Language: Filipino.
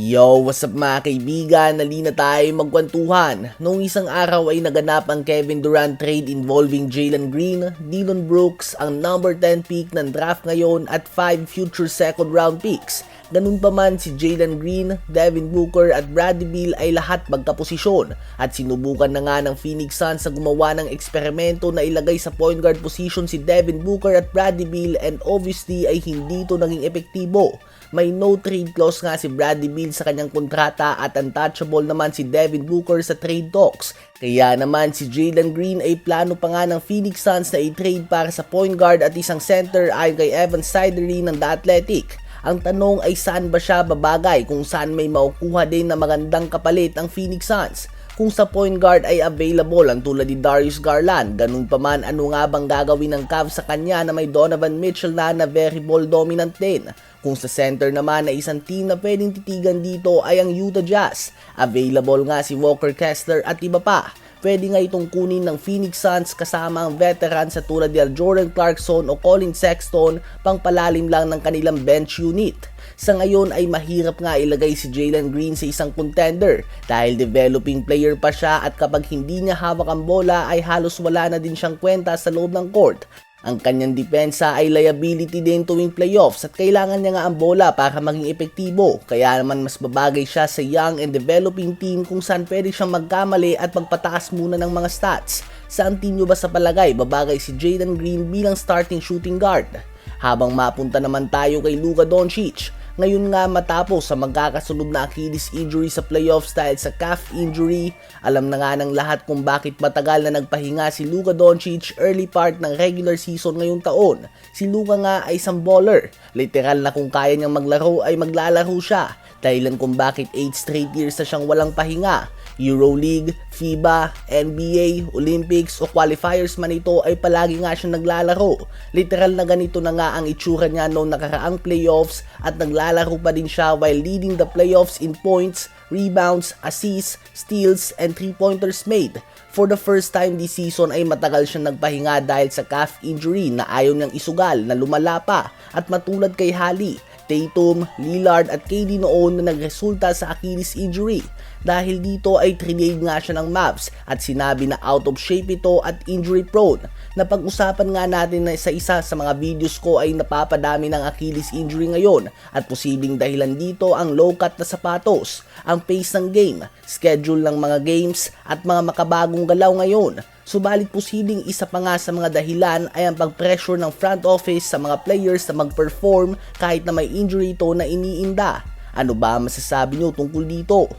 Yo, what's up mga kaibigan? Nali na tayo magkwentuhan. Noong isang araw ay naganap ang Kevin Durant trade involving Jalen Green, Dylan Brooks, ang number 10 pick ng draft ngayon at 5 future second round picks. Ganun pa man si Jalen Green, Devin Booker at Bradley Beal ay lahat magkaposisyon at sinubukan na nga ng Phoenix Suns sa gumawa ng eksperimento na ilagay sa point guard position si Devin Booker at Bradley Beal and obviously ay hindi ito naging epektibo. May no trade clause nga si Bradley Beal sa kanyang kontrata at untouchable naman si Devin Booker sa trade talks. Kaya naman si Jalen Green ay plano pa nga ng Phoenix Suns na i-trade para sa point guard at isang center ay kay Evan Sidery ng The Athletic. Ang tanong ay saan ba siya babagay kung saan may makukuha din na magandang kapalit ang Phoenix Suns. Kung sa point guard ay available ang tulad ni Darius Garland, ganun pa man ano nga bang gagawin ng Cavs sa kanya na may Donovan Mitchell na na very ball dominant din. Kung sa center naman na isang team na pwedeng titigan dito ay ang Utah Jazz. Available nga si Walker Kessler at iba pa. Pwede nga itong kunin ng Phoenix Suns kasama ang veteran sa tulad ni Jordan Clarkson o Colin Sexton pang palalim lang ng kanilang bench unit. Sa ngayon ay mahirap nga ilagay si Jalen Green sa isang contender dahil developing player pa siya at kapag hindi niya hawak ang bola ay halos wala na din siyang kwenta sa loob ng court. Ang kanyang depensa ay liability din tuwing playoffs at kailangan niya nga ang bola para maging epektibo. Kaya naman mas babagay siya sa young and developing team kung saan pwede siyang magkamali at magpataas muna ng mga stats. Saan team ba sa palagay babagay si Jaden Green bilang starting shooting guard? Habang mapunta naman tayo kay Luka Doncic, ngayon nga matapos sa magkakasunod na Achilles injury sa playoffs dahil sa calf injury, alam na nga ng lahat kung bakit matagal na nagpahinga si Luka Doncic early part ng regular season ngayong taon. Si Luka nga ay isang baller. Literal na kung kaya niyang maglaro ay maglalaro siya. Dahilan kung bakit 8 straight years na siyang walang pahinga. EuroLeague, FIBA, NBA, Olympics o qualifiers man ito ay palagi nga siya naglalaro. Literal na ganito na nga ang itsura niya noong nakaraang playoffs at naglalaro pa din siya while leading the playoffs in points, rebounds, assists, steals, and 3-pointers made. For the first time this season ay matagal siyang nagpahinga dahil sa calf injury na ayaw niyang isugal na lumala pa at matulad kay Hali, Tatum, Lillard at KD noon na nagresulta sa Achilles injury. Dahil dito ay trinade nga siya ng Mavs at sinabi na out of shape ito at injury prone. Napag-usapan nga natin na sa isa sa mga videos ko ay napapadami ng Achilles injury ngayon at posibleng dahilan dito ang low cut na sapatos, ang pace ng game, schedule ng mga games at mga makabagong galaw ngayon. Subalit posibleng isa pa nga sa mga dahilan ay ang pag-pressure ng front office sa mga players na mag-perform kahit na may injury ito na iniinda. Ano ba masasabi nyo tungkol dito?